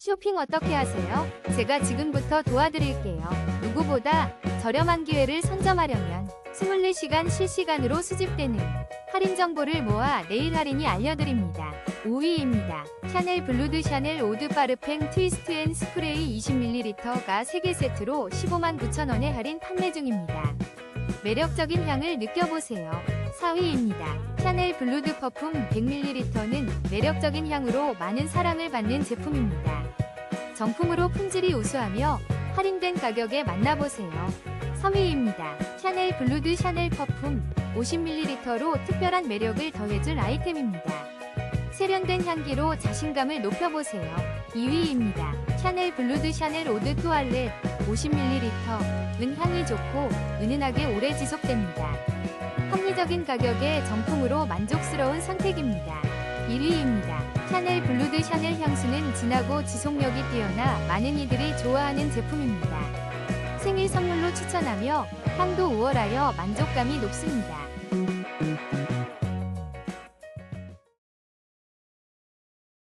쇼핑 어떻게 하세요? 제가 지금부터 도와드릴게요. 누구보다 저렴한 기회를 선점하려면 24시간 실시간으로 수집되는 할인 정보를 모아 내일 할인이 알려드립니다. 5위입니다. 샤넬 블루드 샤넬 오드 파르팽 트위스트 앤 스프레이 20ml가 3개 세트로 15만 9천원에 할인 판매 중입니다. 매력적인 향을 느껴보세요. 4위입니다. 샤넬 블루드 퍼퓸 100ml는 매력적인 향으로 많은 사랑을 받는 제품입니다. 정품으로 품질이 우수하며 할인된 가격에 만나보세요. 3위입니다. 샤넬 블루드 샤넬 퍼퓸 50ml로 특별한 매력을 더해줄 아이템입니다. 세련된 향기로 자신감을 높여보세요. 2위입니다. 샤넬 블루드 샤넬 오드 투알렛 50ml 은 향이 좋고 은은하게 오래 지속됩니다. 합리적인 가격에 정품으로 만족스러운 선택입니다. 1위입니다. 샤넬 블루드 샤넬 향수는 진하고 지속력이 뛰어나 많은 이들이 좋아하는 제품입니다. 생일 선물로 추천하며 향도 우월하여 만족감이 높습니다.